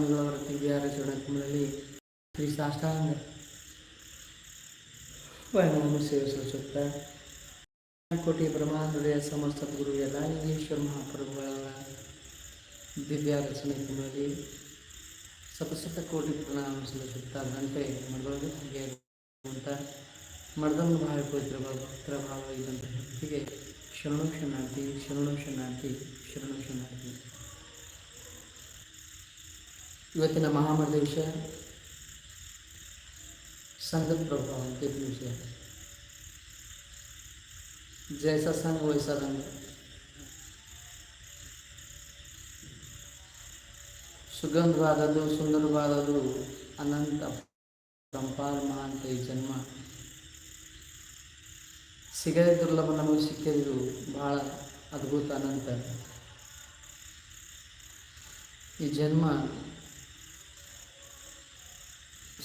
ಸ್ವಾಮಿಗಳವರ ದಿವ್ಯಾರ ಚರಣಕಮಲಲ್ಲಿ ಶ್ರೀ ಸಾಷ್ಟಾಂಗ ಪರಿಣಾಮ ಸಲ್ಲಿಸುತ್ತಾ. ಕೋಟಿ ಬ್ರಹ್ಮಾಂಡದ ಸಮಸ್ತ ಗುರು ಯದಾನಂದೇಶ್ವರ ಮಹಾಪ್ರಭುಗಳ ದಿವ್ಯ ರಚನೆ ಕಮಲಲ್ಲಿ ಸತಸತ ಕೋಟಿ ಪ್ರಣಾಮ ಸಲ್ಲಿಸುತ್ತ. ಗಂಟೆ ಮಡದೊಳಗೆ ಹಾಗೆ ಅಂತ ಮಡದನ್ನು ಭಾಳ ಪವಿತ್ರ ಭಕ್ತರ ಭಾವ ಇದ್ದಂಥ ಶಕ್ತಿಗೆ ಶರಣು ಶರಣಾರ್ಥಿ ಶರಣು ಶರಣಾರ್ಥಿ ಶರಣು ಶರಣಾರ್ಥಿ. ಇವತ್ತಿನ ಮಹಾಮರದ ವಿಷಯ ಸಂಘದ ಪ್ರಭಾವ ಅಂತ ಇದು ವಿಷಯ. ಜೈಸಾ ಸಂಘ ವೈಸಾ ರಂಗ ಸುಗಂಧವಾದದ್ದು, ಸುಂದರವಾದದ್ದು, ಅನಂತ ಪರಂಪಾರ ಮಹಾಂತ ಈ ಜನ್ಮ. ಸಿಗದೆ ದುರ್ಲಭ ನಮಗೆ ಸಿಕ್ಕಿದ್ದು ಭಾಳ ಅದ್ಭುತ ಅನಂತ. ಈ ಜನ್ಮ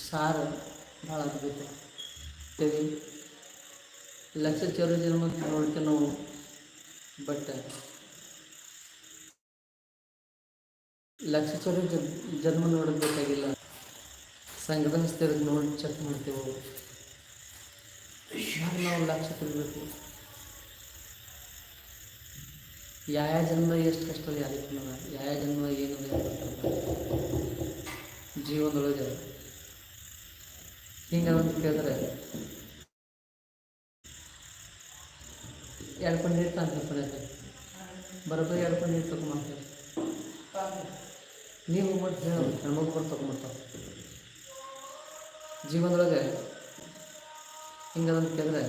ಸಾರ ಭಾಳ ಅದ್ಭುತ. ಇದ್ದೀವಿ ಲಕ್ಷ ಚೌರ ಜನ್ಮ ನೋಡ್ತೇವೆ ನಾವು ಬಟ್ ಲಕ್ಷ ಚೌರ ಜನ್ಮ ನೋಡಬೇಕಾಗಿಲ್ಲ ಸಂಘದ ಸ್ಥಿರದ ನೋಡಿ ಚೆಕ್ ಮಾಡ್ತೇವೆ. ನಾವು ಲಕ್ಷ ತಿರ್ಬೇಕು ಯಾವ ಜನ್ಮ ಎಷ್ಟು ಕಷ್ಟ, ಯಾರಿಗೆ ಯಾವ ಜನ್ಮ ಏನು ಜೀವನದೊಳಗೆ. ಹಿಂಗೆ ಅಂತ ಕೇಳಿದ್ರೆ ಪಂಡಿ ನೀರು ತಂದು ಪಂಡಿ ಬರೋಬ್ಬರಿ ಪಂಡಿ ನೀರು ತಗೊಂಬಂತಾರೆ ನೀವು ಹೋಗ್ಬಿಟ್ಟು ಹೆಣ್ಮಗ್ ಹೆಣ್ಮಗು ಬಂದು ಜೀವನದೊಳಗೆ ಜೀವನದೊಳಗೆ ಅದನ್ನು ಕೇಳಿದ್ರೆ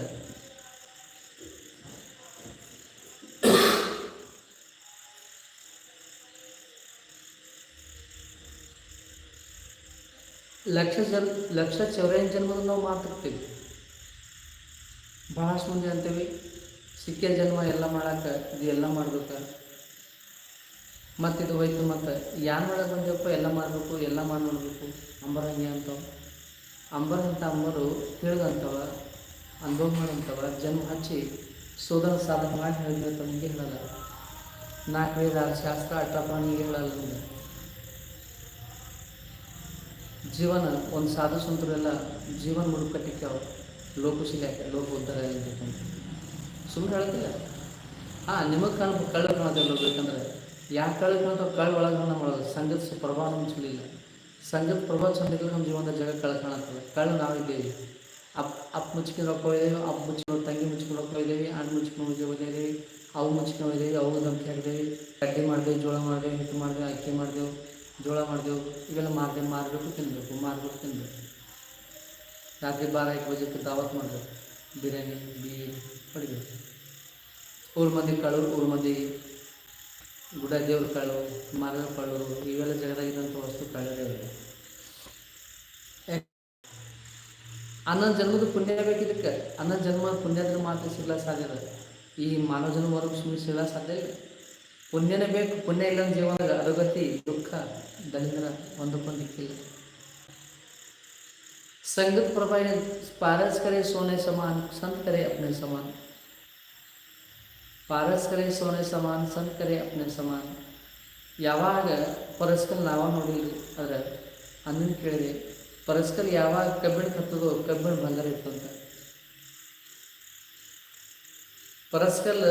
ಲಕ್ಷ ಜನ್, ಲಕ್ಷ ಚೌರಾಯಿನ ಜನ್ಮದ ನಾವು ಮಾತಾಡ್ತೀವಿ. ಭಾಳಷ್ಟು ಮಂದಿ ಅಂತೀವಿ, ಸಿಕ್ಕಿದ ಜನ್ಮ ಎಲ್ಲ ಮಾಡಕ್ಕೆ ಇದು ಎಲ್ಲ ಮಾಡ್ಬೇಕು. ಮತ್ತು ಇದು ಹೋಯ್ತು ಮತ್ತು ಯಾರು ಮಾಡಕ್ಕೆ ಬಂದೆವಪ್ಪ ಎಲ್ಲ ಮಾಡಬೇಕು, ಎಲ್ಲ ಮಾಡಿ ನೋಡಬೇಕು ಅಂಬರ ಹಂಗೆ ಅಂಬರ ಅಂತ ಅಂಬರು ತಿಳಿದಂಥವ ಅನುಭವ ಮಾಡಂಥವ ಜನ್ಮ ಹಚ್ಚಿ ಸೋದರ ಸಾಧನೆ ಮಾಡಿ ಹೇಳಿದ್ರೆ ನಿಮಗೆ ಹೇಳಲ್ಲ. ನಾಲ್ಕು ವೇದ ಶಾಸ್ತ್ರ ಅಟ್ಟಪಾಣಿಗೆ ಹೇಳಲ್ಲ ನಿಮಗೆ. ಜೀವನ, ಒಂದು ಸಾಧು ಸಂತರೆಲ್ಲ ಜೀವನ ಮುಡುಕಟ್ಟಿಕ್ಕೆ ಅವರು ಲೋಕಶಿಲೆ ಲೋಕ ಉದ್ಧಾರ ಅಂತ. ಸುಮ್ಮನೆ ಹೇಳ್ತಿಲ್ಲ ಹಾಂ, ನಿಮಗೆ ಕಾಣ, ಕಳ್ಳ ಕಾಣೋದಿಲ್ಲ ಬೇಕಂದ್ರೆ? ಯಾಕೆ ಕಳ್ಳ ಕಾಣ್ತಾವೆ ಕಳ್ಳ ಒಳಗೆ ನಮ್ಮ ಸಂಘದ ಪ್ರಭಾವ ನಮ್ಮ ಚಲಿಲ್ಲ ಸಂಗೀತ ಪ್ರಭಾವ ಚಂದಿಲ್ಲ ನಮ್ಮ ಜೀವನದ ಜಗ ಕಳ್ಳ ಕಾಣುತ್ತದೆ ಕಳ್ಳ ನಾವಿದ್ದೇವೆ ಅಪ್ ಅಪ್ ಮುಚ್ಕೊಂಡು ರೊಕ್ಕ ಒಯ್ದೇವಿ ಅಪ್ ಮುಚ್ಕೊಂಡು ತಂಗಿ ಮುಚ್ಕೊಂಡು ಒಯ್ದೇವಿ ಅಣ್ಣ ಮುಚ್ಕೊಂಡು ಹೋಗಿದ್ದೇವೆ ಅವು ಮುಚ್ಕೊಂಡು ಹೋಗಿದ್ದೇವೆ ಅವು ಧಮಕಿ ಹಾಕಿದ್ದೇವೆ ಕಡ್ಡಿ ಮಾಡಿದೆವು ಜೋಳ ಮಾಡಿದೆವು ಹಿಟ್ಟು ಮಾಡಿದೆವು ಅಕ್ಕಿ ಮಾಡಿದೆವು ಜೋಳ ಮಾಡಿದೆವು ಇವೆಲ್ಲ ಮಾರ್ದೆ ಮಾರಬೇಕು ತಿನ್ನಬೇಕು ಮಾರಬೇಕು ತಿನ್ನಬೇಕು ರಾತ್ರಿ ಬಾರ ಐದು ಬಜೆಕ್ಕೆ ದಾವತ್ ಮಾಡಬೇಕು, ಬಿರಿಯಾನಿ, ಬೀರ್ ಪಡಿಬೇಕು ಊರು ಮಂದಿ ಕಳು, ಊರು ಮಂದಿ ಗುಡ ದೇವ್ರ ಕಾಳು, ಮರದ ಕಾಳು, ಇವೆಲ್ಲ ಜಗದಾಗಿದ್ದಂಥ ವಸ್ತು ಕಳ್ಳದೇ ಹನ್ನೊಂದು ಜನ್ಮದ ಪುಣ್ಯ ಬೇಕಿದ್ದಕ್ಕೆ ಹನ್ನೊಂದು ಜನ್ಮ ಪುಣ್ಯದ ಮಾತ್ರ ಸಿಗ್ಲಾ ಸಾಧ್ಯ ಈ ಮಾನವ ಜನ್ಮವರೆಗೂ ಸುಮ್ಮನೆ ಸಿಗ್ಲಾ ಸಾಧ್ಯ ಇಲ್ಲ. ಪುಣ್ಯನೇ ಬೇಕು ಪುಣ್ಯ ಇಲ್ಲ ಜೀವನದ ಅಧೋಗತಿ ದುಃಖ ದಲಿತರ ಒಂದಕ್ಕೊಂದು ದಿಕ್ಕಿಲ್ಲ संगत प्रभा ने पारस करे सोने समान संत करे अपने समान ಪಾರಸ್ ಕರೆ ಸೋನೆ ಸಮಾನ ಸಂತ ಕರೆ ಅಪ್ನೆ ಸಮಾನ ಯಾವಾಗ ಪರಸ್ಕಲ್ ನಾವ ನೋಡಿಲ್ರಿ ಆದ್ರೆ ಅಂದಿನ ಕೇಳಿದೆ ಪರಸ್ಕಲ್ ಯಾವಾಗ ಕಬ್ಬಿಣ ಕತ್ತದೋ ಕಬ್ಬಿಣ ಬಂಗಾರ ಇತ್ತು ಅಂತ ಪರಸ್ಕಲ್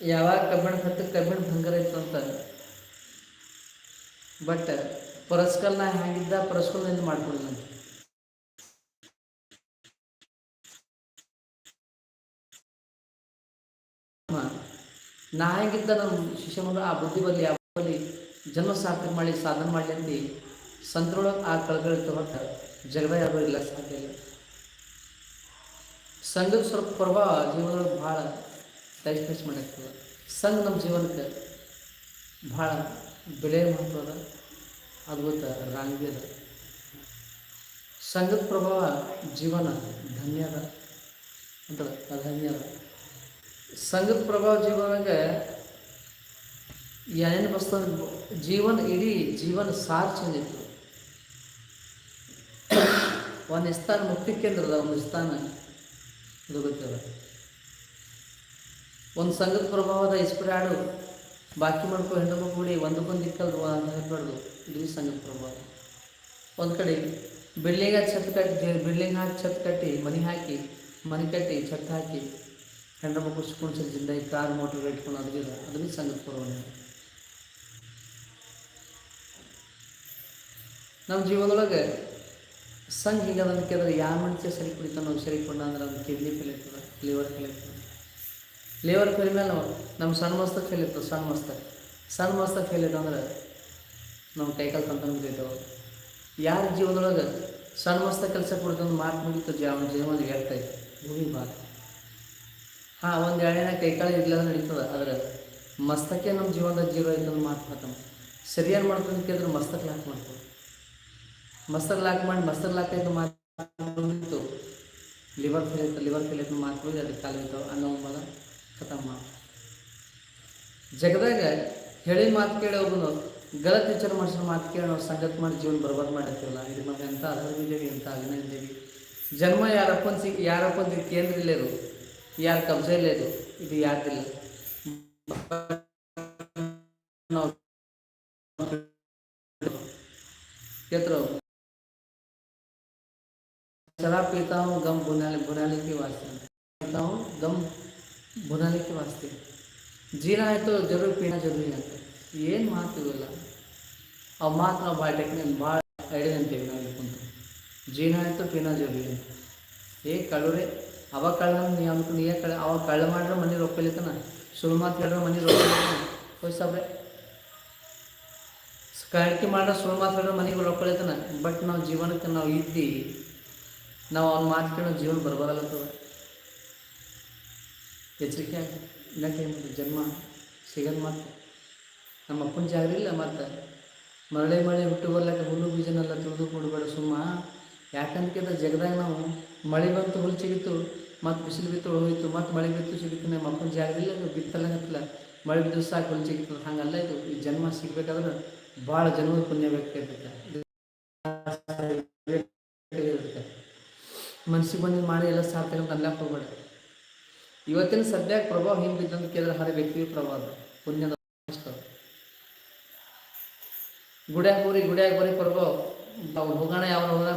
ಯಾವಾಗ ಕಬ್ಬಿಣ ಕತ್ತ ಕಬ್ಬಿಣ ಬಂಗಾರ ಇತ್ತು ಅಂತ ಬಟ್ ಪರಸ್ಕಲ್ನ ಹೆಂಗಿದ್ದ ಪರಸ್ಕಲ್ನಿಂದ ಮಾಡ್ಕೊಡಿಲ್ಲ ಅಂತ ನಾ ಹೆಂಗಿದ್ದ ನಮ್ಮ ಶಿಷ್ಯ ಮಗ ಆ ಬುದ್ಧಿ ಬಲ್ಲಿ ಆ ಬಲ್ಲಿ ಜನ್ಮ ಸಾರ್ಥಕ ಮಾಡಿ ಸಾಧನೆ ಮಾಡಲಿ ಅಂದು ಸಂತರೊಳಗೆ ಆ ಕಳಕಳಿ ಹೊರಟ ಜಗದ ಯಾರು ಇಲ್ಲ ಸಾಧ್ಯ ಇಲ್ಲ ಸಂಘದ ಸ್ವಲ್ಪ ಪ್ರಭಾವ ಜೀವನದೊಳಗೆ ಭಾಳ ಟೈಸ್ ಮ್ಯಾಚ್ ಮಾಡಿರ್ತದೆ ಸಂಘ ನಮ್ಮ ಜೀವನಕ್ಕೆ ಭಾಳ ಬೆಲೆ ಮಹತ್ವದ ಅದ್ಭುತ ರಾಂಗ್ಯದ ಸಂಘದ ಪ್ರಭಾವ ಜೀವನ ಧನ್ಯದ ಅಂತ ಅಧನ್ಯದ ಸಂಘದ ಪ್ರಭಾವ ಜೀವನಗೆ ಏನೇನು ಬಸ್ತದ ಜೀವನ ಇಡೀ ಜೀವನ ಸಾರ್ ಚೆಂದಿತ್ತು ಒಂದು ಸ್ಥಾನ ಮುಕ್ತಿ ಕೇಂದ್ರದ ಒಂದು ಸ್ಥಾನ ಇದು ಗೊತ್ತದ? ಒಂದು ಸಂಘದ ಪ್ರಭಾವದ ಇಸ್ಪಿರಾಡು ಬಾಕಿ ಮಾಡ್ಕೊ ಹೆಣ್ಣು ಕೂಡಿ ಒಂದಕ್ಕೊಂದು ಇಕ್ಕಲ್ರು ಅಂತ ಹೇಳ್ಬಾರ್ದು. ಇದು ಸಂಘದ ಪ್ರಭಾವ. ಒಂದು ಕಡೆ ಬಿಲ್ಡಿಂಗ್ ಛತ್ ಕಟ್ಟಿ ಬಿಲ್ಡಿಂಗ್ ಹಾಕಿ ಛತ್ ಕಟ್ಟಿ, ಮನೆ ಹಾಕಿ, ಮನೆ ಕಟ್ಟಿ, ಛತ್ ಹಾಕಿ ಹೆಣ್ಣು ಮಕ್ಕಳು ಸ್ಕೂಲ್ಸ್ ಜಿಂದ ಕಾರ್, ಮೋಟರ್ ಇಟ್ಕೊಂಡು ಅದಿಲ್ಲ ಅದು ಸಂಘದ ಪ್ರಭಾವ. ನಮ್ಮ ಜೀವನದೊಳಗೆ ಸಂಘ ಹಿಂಗದ ಅದಕ್ಕೆ ಯಾವ ಮನುಷ್ಯ ಸರಿ ಕುಡಿತಾನೋ, ಸರಿ ಕೊಂಡ ಅಂದ್ರೆ ಅದು ಕಿಡ್ನಿ ಫೇಲ್ ಇರ್ತದೆ ಲಿವರ್ ಫೇಲ್ ಇರ್ತದೆ ಲಿವರ್ ಫೇಲ್ ಮೇಲೆ ನಾವು, ನಮ್ಮ ಸಣ್ಣ ಮಸ್ತ ಫೇಲ್ ಇತ್ತು ಸಣ್ಣ ಮಸ್ತ. ಸಣ್ಣ ಮಸ್ತಕ ಫೇಲ್ ಇತ್ತು ಅಂದ್ರೆ ನಮ್ಮ ಕೈಕಾಲು ತಂತ ಮುಗಿತಾವೆ ಯಾರ ಜೀವನದೊಳಗೆ ಸಣ್ಣ ಮಸ್ತ ಕೆಲಸ ಕೊಡ್ತಂದು ಮಾತು ಮುಗಿತು ಜೀವನ ಹೇಳ್ತಾ ಇತ್ತು ಭೂಮಿ ಬಾತ್ ಹಾಂ, ಒಂದು ಎಳೆನ ಕೈಕಾಲು ಅಂದ್ರೆ ನಡೀತದೆ, ಆದರೆ ಮಸ್ತಕ್ಕೆ ನಮ್ಮ ಜೀವನದಾಗ ಜೀವ ಇತ್ತು ಅಂದ್ರೆ ಮಾತು ಮಾತಮ್ಮ ಸರಿಯಾಗಿ ಮಾಡ್ಕೊಂಡು ಕೇಳಿದ್ರೆ ಮಸ್ತಕ್ ಲಾಕ್ ಮಾಡ್ತೀವಿ. ಮಸ್ತಕ್ ಲಾಕ್ ಮಾಡಿ ಮಸ್ತಕ್ ಲಾಕ್ ಆಯ್ತು ಮಾತು ಲಿವರ್ ಫೇಲ್ ಇತ್ತು ಲಿವರ್ ಫೇಲ್ ಇತ್ತು ಮಾತು ಅದಕ್ಕೆ ಕಾಲು ಇರ್ತಾವೆ ಅನ್ನೋ ಮಗ ಮಾತು ಜಗದಾಗ ಹೇಳಿ ಮಾತು ಕೇಳಿ ಒಬ್ಬನು ಗಲತ್ ವಿಚಾರ ಮಾಡಿಸಿದ ಮಾತು ಕೇಳಿ ನಾವು ಸಂಗತ್ ಮಾಡಿ ಜೀವನ ಬರ್ಬಾದ್ ಮಾಡಿರ್ತೀವಲ್ಲ, ಇದು ಮತ್ತೆ ಎಂಥ ಅಧರ್ಮಿದ್ದೇವೆ ಎಂಥ ಅಭಿನ ಇದ್ದೇವೆ. ಜನ್ಮ ಯಾರಪ್ಪನ ಸಿಕ್ಕಿ ಯಾರಪ್ಪನ ಕೇಂದ್ರ ಇಲ್ಲ ಇದು ಯಾರ ಕಬ್ಜ ಇಲ್ಲ ಇದು ಇದು ಯಾರ್ದಿಲ್ಲ. ಜೀನ ಆಯಿತು ಜರು ಪೀಣ ಜರೂರಿ ಅಂತ ಏನು ಮಾತು ಇವೆಲ್ಲ ಆ ಮಾತು ನಾವು ಭಾಳ ಟೆಕ್ನಿಕ್ ಭಾಳ ಐಡಿಯಾ ಅಂತೀವಿ ನಾವು ಕುಂತು ಜೀನ ಆಯಿತು ಪೀಣ ಜರೂರಿ ಅಂತ ಏ ಕಳ್ಳರೆ ಅವಾಗ ಕಳ್ಳ ನೀ ಅನ್ಕು ನೀ ಕಳ್ಳ? ಅವಾಗ ಕಳ್ಳ ಮಾಡ್ರೆ ಮನೆ ರೊಕ್ಕಲಿತನ ಸುಳ್ಳು ಮಾತು ಹೇಳಿದ್ರೆ ಮನೆ ರೊಕ್ಕಲಿತನ ಹೋಯ್ ಸಾಬ್ರೆ. ಕಳ್ಕೆ ಮಾಡ್ರೆ ಸುಳ್ಳು ಮಾತು ಹೇಳಿದ್ರೆ ಮನೆಗೆ ರೊಕ್ಕಲಿತನ ಬಟ್ ನಾವು ಜೀವನಕ್ಕೆ ನಾವು ಇದ್ದು, ನಾವು ಅವ್ನ ಮಾತು ಕೇಳೋ ಜೀವನ ಬರ್ಬರಲ್ಲತ್ತದ ಎಚ್ಚರಿಕೆ ಆಗಿ ಇಲ್ಲ ಟೈಮ್ ಜನ್ಮ ಸಿಗಲ್ಲ ಮತ್ತೆ ನಮ್ಮ ಅಪ್ಪನ ಜಾಗರಿಲ್ಲ ಮತ್ತೆ ಮರಳೆ ಮಳೆ ಹುಟ್ಟು ಬರ್ಲಾಕ ಹುಲ್ಲು ಬೀಜನೆಲ್ಲ ತುಳಿದು ಕೊಡಬೇಡ ಸುಮ್ಮ. ಯಾಕಂದ್ಕಿಂತ ಜಗದಾಗ ನಾವು ಮಳೆ ಬಂತು ಹುಲ್ಲು ಸಿಗಿತ್ತು ಮತ್ತು ಬಿಸಿಲು ಬಿತ್ತು ಹೋಯಿತು, ಮತ್ತು ಮಳೆ ಬಿತ್ತು ಸಿಗುತ್ತೆ ನಮ್ಮ ಅಪ್ಪನ ಜಾಗದಲ್ಲಿ ಅದು ಬಿತ್ತಲ್ಲ ಮಳೆ ಬಿದ್ದು ಸಾಕು ಹುಲ್ಲು ಸಿಗುತ್ತೆ ಹಂಗಲ್ಲ ಇದು. ಈ ಜನ್ಮ ಸಿಗಬೇಕಾದ್ರೆ ಭಾಳ ಜನ್ಮದ ಪುಣ್ಯ ಬೇಕಾಗಿರ್ತೈತೆ ಮನ್ಸಿಗೆ ಬಂದಿದ್ದು ಮಾಡಿ ಎಲ್ಲ ಸಾರ್ಥಕ ಅಂತ ಅನ್ಲಾಕ್ ಹೋಗ್ಬೇಡ. ಇವತ್ತಿನ ಸದ್ಯಕ್ಕೆ ಪ್ರಭಾವ ಹಿಂಗೆ ಬಿದ್ದಂತ ಕೇಳಿದ್ರೆ ಹರ ವ್ಯಕ್ತಿ ಪ್ರಭಾವ. ಪುಣ್ಯದ ಗುಡ್ಯಾಗ ಹೋರಿ ಗುಡ್ಯಾಗ ಬರೀ ಪ್ರಭಾವ. ಅವ್ರು ಹೋಗೋಣ ಯಾವ ಹೋದ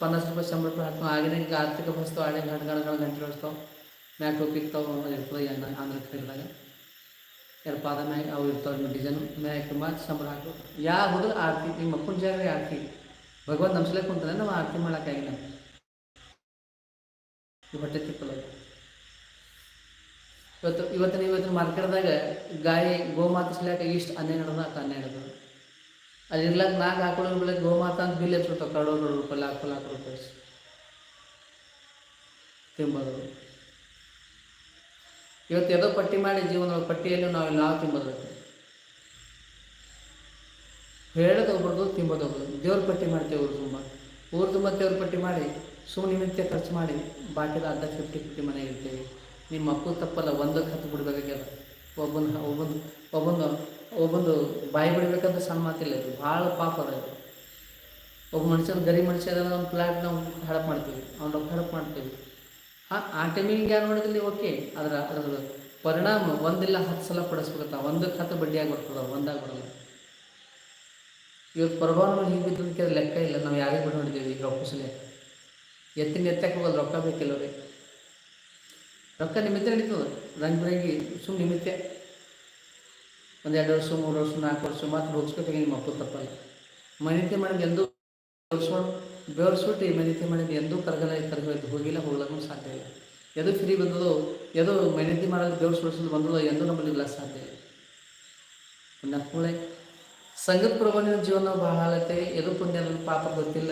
ಪನ್ನಾಸ್ ರೂಪಾಯಿ ಶಂಬರ್ ರೂಪಾಯಿ ಹಾಕ್ತಾವ. ಆಗಿನ ಹಿಂಗೆ ಆರ್ಥಿಕ ಬಸ್ತು ಆಳೆ ಗಂಟೆ ಗಂಟೆ ಗಂಟೆ ಹೊಡಿಸ್ತಾವ ಮ್ಯಾಕ್ ಹೋಗಿರ್ತಾವ ಇರ್ತದೆ ಆಂಧ್ರ ಕಡೆದಾಗ. ಎರಡು ಪಾದ ಮ್ಯಾಗ ಅವು ಇರ್ತಾವ, ನಿಮ್ಮ ಡಿಸೈನು. ಮ್ಯಾಕ್ ಮಾಡಿ ಶಂಬರ್ ಹಾಕು ಯಾ ಹೋದ್ರೆ ಆರ್ತಿ, ನಿಮ್ಮ ಅಪ್ಪನ ಜಾಗ ಆರ್ತಿ ಭಗವಂತ ನಮ್ಸಲೇ ಕುಂತಾನೆ, ನಾವು ಆರ್ತಿ ಮಾಡೋಕ್ಕಾಗಿಲ್ಲ. ಹೊಟ್ಟೆ ತಿಪ್ಪಲ್ಲ ಇವತ್ತು ಇವತ್ತಿನ ಇವತ್ತಿನ ಮಾರ್ಕೆಟ್ದಾಗ ಗಾಯಿ ಗೋಮಾತ ಸಿಲಾಕ ಇಷ್ಟು ಹನ್ನೆರಡು ಆತ ಹನ್ನೆರಡು ಅಲ್ಲಿ ಇರ್ಲಾಕ ನಾಲ್ಕು ಹಾಕೊಳ್ಳೋ ಬೆಳೆ ಗೋಮಾತ ಅಂತ ಬಿಲ್ ಎತ್ತಿರ್ತಾವೆ ಕರೋಡು ರೂಪಾಯಿ ಲಾಖ ಲಾಖ ರೂಪಾಯಿ ತಿಂಬೋದು. ಇವತ್ತು ಯಾವುದೋ ಪಟ್ಟಿ ಮಾಡಿ ಜೀವನ ಪಟ್ಟಿಯಲ್ಲಿ ನಾವು ನಾವು ತಿಂಬೋದು ಹೇಳೋದು ತಿಂಬೋದೊಬ್ಬರು ದೇವ್ರ ಪಟ್ಟಿ ಮಾಡ್ತೇವೆ ಊರು ತುಂಬ. ಊರು ತುಂಬ ದೇವ್ರ ಪಟ್ಟಿ ಮಾಡಿ ಸುಮ್ಮನೆ ನಿಮಿತ್ತ ಖರ್ಚು ಮಾಡಿ, ಬಾಕಿದ ಅರ್ಧ ಫಿಫ್ಟಿ ಫಿಫ್ಟಿ ಮನೆಗೆ ಇರ್ತೀವಿ ನಿಮ್ಮ ಮಕ್ಕಳು ತಪ್ಪಲ್ಲ, ಒಂದಕ್ಕೆ ಹತ್ತು ಬಿಡ್ಬೇಕಾಗ್ಯದ. ಒಬ್ಬನ ಒಬ್ಬೊಂದು ಒಬ್ಬೊಂದು ಒಬ್ಬೊಂದು ಬಾಯಿ ಬಿಡಬೇಕಂದ್ರೆ ಸಣ್ಣ ಮಾತಿಲ್ಲ ಇದು. ಭಾಳ ಪಾಪ ಅದ ಇದು. ಒಬ್ಬ ಮನುಷ್ಯನ ಗರಿ ಮನುಷ್ಯ ಅದ ಒಂದು ಫ್ಲಾಟ್ ನಾವು ಹಡಪ್ ಮಾಡ್ತೀವಿ. ಅವ್ನ ಹಡಪ್ ಮಾಡ್ತೀವಿ. ಹಾಂ ಆ ಟೈಮಿಗೆ ಯಾರು ನೋಡಿದಲ್ಲಿ ಓಕೆ ಅದರ ಅದರ ಪರಿಣಾಮ ಒಂದಿಲ್ಲ, ಹತ್ತು ಸಲ ಪಡಿಸ್ಬೇಕತ್ತ ಒಂದಕ್ಕೆ ಹತ್ತು ಬಡ್ಡಿಯಾಗಿ ಬರ್ತದ, ಒಂದಾಗಿ ಬರಲ್ಲ. ಇವತ್ತು ಪ್ರಭಾವ ಹೀಗೆ ಬಿದ್ದದಕ್ಕೆ ಲೆಕ್ಕ ಇಲ್ಲ. ನಾವು ಯಾರಿಗೆ ಬಿಟ್ಟು ನೋಡಿದ್ದೀವಿ ಈಗ ರೊಕ್ಕ ಎತ್ತಿನ ಎತ್ತಕ್ಕೆ ಹೋಗೋದು ರೊಕ್ಕ ಬೇಕಿಲ್ಲ ರೀ ರೊಕ್ಕ ನಿಮಿತ್ತ ನಡೀತದೆ ರಂಗ್ ಬಿರಂಗಿ ಸುಮ್ಮನೆ ನಿಮಿತ್ತ ಒಂದು ಎರಡು ವರ್ಷ, ಮೂರು ವರ್ಷ, ನಾಲ್ಕು ವರ್ಷ ಮಾತ್ರ ಹೋಗಿಸ್ಬೇಕಾಗಿ ನಿಮ್ಮ ಅಪ್ಪ ತಪ್ಪಲ್ಲ. ಮನಿತೆ ಮಾಡಿದ್ ಎಂದೂ ಬೆವರ್ಸ್ಬಿಟ್ಟು ಈ ಮನಿತೆ ಮಾಡಿದ ಎಂದೂ ಕರ್ಗಲ್ಲ ಕರಗೋಯ್ತು ಹೋಗಿಲ್ಲ ಹೋಗ್ಲಕ್ಕೂ ಸಾಧ್ಯ ಇಲ್ಲ. ಎದು ಫ್ರೀ ಬಂದದೋ, ಎದು ಮನಿತೆ ಮಾಡೋದು ಬೆವ್ರು ಸುಳಿಸೋದು ಬಂದದೋ, ಎಂದೂ ನಮ್ಮಲ್ಲಿ ಇಲ್ಲ ಸಾಧ್ಯ ಇಲ್ಲ. ಪುಣ್ಯಾತ್ಮಳೆ ಸಂಗತ್ ಪ್ರಬಂಧನ ಜೀವನ ಆಗತ್ತೆ ಎದು ಪುಣ್ಯ ಪಾಪ ಗೊತ್ತಿಲ್ಲ.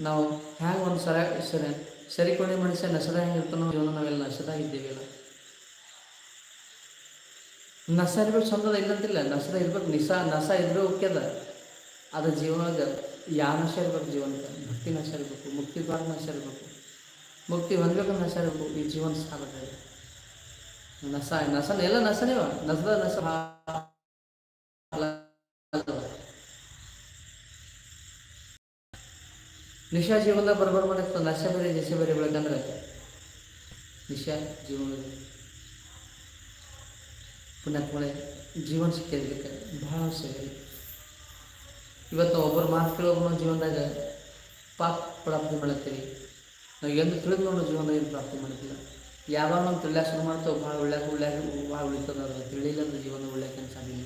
ನಾವು ಹ್ಯಾಂಗೆ ಒಂದು ಸರ ಸರಿ ಸರಿಕೊಂಡಿ ಮನುಷ್ಯ ನಶದ ಹೆಂಗಿರ್ತಾನೋ ಜೀವನ ನಾವೆಲ್ಲ ನಶದಾಗಿದ್ದೇವೆಲ್ಲ ನಸ ಇರ್ಬೇಕು ಸ್ವಂತದ ಇಲ್ಲಂತಿಲ್ಲ ನಶದ ಇರ್ಬೇಕು ನಿಸ ನಸ ಇದ್ರೆ ಓಕೆದ ಅದು. ಜೀವನದಾಗ ಯಾವ ನಶ ಇರ್ಬೇಕು ಜೀವನಕ್ಕೆ? ಭಕ್ತಿ ನಶ ಇರಬೇಕು, ಮುಕ್ತಿ ದ್ವಾರ ನಶ ಇರಬೇಕು. ಮುಕ್ತಿ ಹೊಂದಬೇಕು, ನಶ ಇರಬೇಕು, ಈ ಜೀವನ ಸಾಗುತ್ತೆ ನಸ ನಸನ ಎಲ್ಲ ನಸನೇವ ನಸದ ನಶ ನಿಶಾ ಜೀವನ ಬರ್ಬಾರ ಮಾಡಕ್ಕೆ ನಶ ಬೇರೆ, ನಿಶೆ ಬೇರೆ ಬೆಳಕಂದ್ರೆ ನಿಶಾ ಜೀವನದಲ್ಲಿ ಪುಣ್ಯಾತ್ಮಳೆ ಜೀವನ ಸಿಕ್ಕಿದ್ದಕ್ಕೆ ಭಾಳ ಸಿಗಲಿ. ಇವತ್ತು ಒಬ್ಬರು ಮಾತು ಕೇಳೋಬ್ರು ಜೀವನದಾಗ ಪಾಪ ಪ್ರಾಪ್ತಿ ಮಾಡತ್ತೀವಿ ನಾವು ಎಂದು ತಿಳಿದು ನೋಡೋ ಜೀವನದಾಗ ಏನು ಪ್ರಾಪ್ತಿ ಮಾಡಿದ್ದಿಲ್ಲ ಯಾವಾಗ ನಾವು ತಿಳಿಯಾಕ ಶುರು ಮಾಡ್ತೇವೆ ಭಾಳ ಒಳ್ಳೆಯ ಒಳ್ಳೆಯ ಭಾಳ ಉಳಿತದ ತಿಳಿಲಿಲ್ಲ ಅಂದ್ರೆ ಜೀವನ ಒಳ್ಳೆಯ ಕೆಲಸ ಆಗಿಲ್ಲ.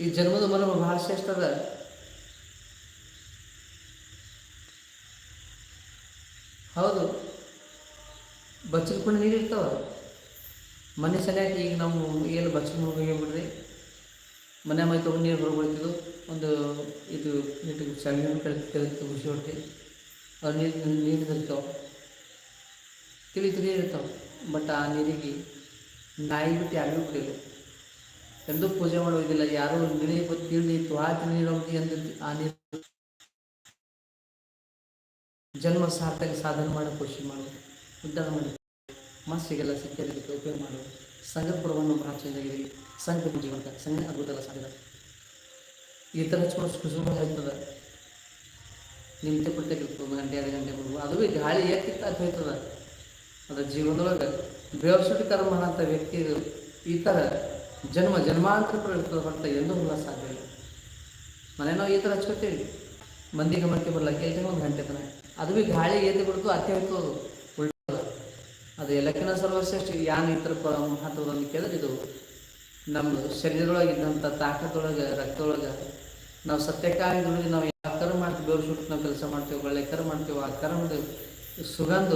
ಈ ಜನ್ಮದ ಮನವ ಭಾಳ ಶ್ರೇಷ್ಠ ಅದ. ಹೌದು. ಬಚ್ಚಲ್ಕೊಂಡು ನೀರು ಇರ್ತಾವ. ಮನೆ ಸರಿಯಾಗಿ ಈಗ ನಾವು ಏನು ಬಚ್ಚಲು ಹೋಗಿಬಿಡ್ರಿ ಮನೆ ಮೈ ತೊಗೊಂಡು ನೀರು ಹೊರಗೊಳ್ತಿದ್ದು ಒಂದು ಇದು ನೀಟು ಸಗಣಿ ಕೆಳಗೆ ಖುಷಿ ಹೊಟ್ಟೆ ಅವ್ರು ನೀರು ನೀರು ಇರ್ತಾವೆ ತಿಳಿ ತಿಳಿ ಇರ್ತಾವೆ. ಬಟ್ ಆ ನೀರಿಗೆ ನಾಯಿ ಬಿಟ್ಟು ಯಾರಿಗೂ ಬಿಟ್ಟಿಲ್ಲ ಎಂದೂ ಪೂಜೆ ಮಾಡುವುದಿಲ್ಲ ಯಾರೂ ಬಂದು ತಿಳಿದು ತುಹಾತಿ ನೀರು ಅಂತ ಆ ನೀರು ಜನ್ಮ ಸಾರ್ಥಕ ಸಾಧನೆ ಮಾಡೋ ಖುಷಿ ಮಾಡು, ಉದ್ಧಾರ ಮಾಡಿ ಮಸ್ತ್ ಸಿಗಲ್ಲ ಸಿಕ್ಕಿದ್ದಕ್ಕೆ ಉಪಯೋಗ ಮಾಡು ಸಂಘಪುರವನ್ನು ಪುರವನ್ನು ಸಂಘ ಜೀವನ ಸಂಘ ಅದ್ಭುತ ಸಾಧ್ಯ ಈ ಥರ ಹಚ್ಕೊಂಡು ಕುಸುಮ ಹೇಳ್ತದ ನಿಮ್ಗೆ ಒಂದು ಗಂಟೆ ಎರಡು ಗಂಟೆ ಮೂರು ಅದು ಭೀ ಗಾಳಿ ಏಕಿತ್ತ ಅದು ಹೋಯ್ತದ. ಅದು ಜೀವನದೊಳಗೆ ಬೇವಸುಟಿ ಕರ್ಮ ಅಂತ ವ್ಯಕ್ತಿ ಈ ಥರ ಜನ್ಮ ಜನ್ಮಾಂತರ ಇರ್ತದೆ ಹೊರತ ಎಂದೂ ಹುಲ್ಲ ಸಾಧ್ಯ ಇಲ್ಲ. ಮನೆ ನಾವು ಈ ಥರ ಹಚ್ಕೊತೀವಿ ಮಂದಿ ಗಮನಕ್ಕೆ ಬರಲ್ಲ. ಕೇಳ್ತೇವೆ ಒಂದು ಗಂಟೆ ತನಕ. ಅದು ಭೀ ಗಾಳಿ ಎದ್ದು ಬಿಡ್ತು, ಅತ್ತೆ ಹೋಯ್ತು ಅದು ಅದು ಎಲ್ಲಕ್ಕಿಂತ ಸರ್ವಶ್ರೇಷ್ಠ ಯಾನ್ ಇತರ ಮಹತ್ವದ ಕೇಳಿದ್ರೆ ಇದು ನಮ್ಮ ಶರೀರದೊಳಗಿದ್ದಂಥ ತಾಕತ್ತೊಳಗೆ, ರಕ್ತದೊಳಗೆ ನಾವು ಸತ್ಯಕ್ಕಾಗಿ ದುಡಿದು ನಾವು ಯಾವ ಕರ್ಮ ಮಾಡ್ತೀವಿ ಬೇರೆ ಸುಟ್ಟು ನಾವು ಕೆಲಸ ಮಾಡ್ತೀವಿ, ಒಳ್ಳೆ ಕರ್ಮ ಮಾಡ್ತೀವಿ, ಆ ಕರ್ಮದ ಸುಗಂಧ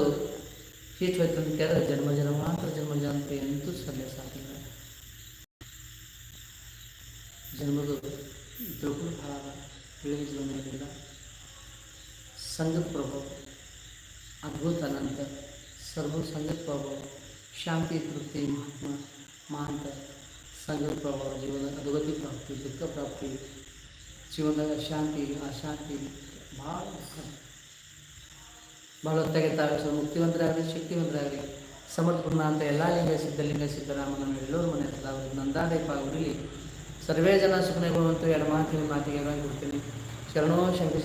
ಹೀಟ್ ಹೋಯ್ತು ಅಂತ ಕೇಳಿದ್ರೆ ಜನ್ಮ ಜನ್ಮಾಂತರ ಜನ್ಮ ಜನ್ಮ ಎಂತೂ ಸಂದೇಶ ಸಾಕಿಲ್ಲ ಜನ್ಮದು ತಿಳ್ಕೊಂಡು ಭಾಳ ತಿಳಿದ ಪ್ರಭಾವ ಅದ್ಭುತ ಅನಂತ ಸರ್ವ ಪ್ರಭಾವ ಶಾಂತಿ, ತೃಪ್ತಿ, ಮಹಾತ್ಮ, ಮಹಾಂತ ಸಂಘದ ಪ್ರಭಾವ ಜೀವನ ಅಧೋಗತಿ ಪ್ರಾಪ್ತಿ, ದುಃಖ ಪ್ರಾಪ್ತಿ, ಜೀವನದ ಶಾಂತಿ, ಅಶಾಂತಿ, ಭಾಳ ಭಾಳ ಹೊತ್ತಾಗಿ ತಾವು ಮುಕ್ತಿವಂತರಾಗಲಿ, ಶಕ್ತಿವಂತರಾಗಲಿ, ಸಮರ್ಪಣ ಅಂತ ಎಲ್ಲ ಲಿಂಗ ಸಿದ್ಧಲಿಂಗ ಸಿದ್ದರಾಮನ ಎಲ್ಲರೂ ಮನೆ ಹತ್ರ ಅವರು ನಂದಾದೀಪ ಉರಿಲಿ ಸರ್ವೇ ಜನ ಸುಖನೆಗೊಳ್ಳುವಂಥ ಎರಡು ಮಾತಿನ ಮಾತಿಗೆ ಕೊಡ್ತೀನಿ ಶರಣೋ ಶಂಕರ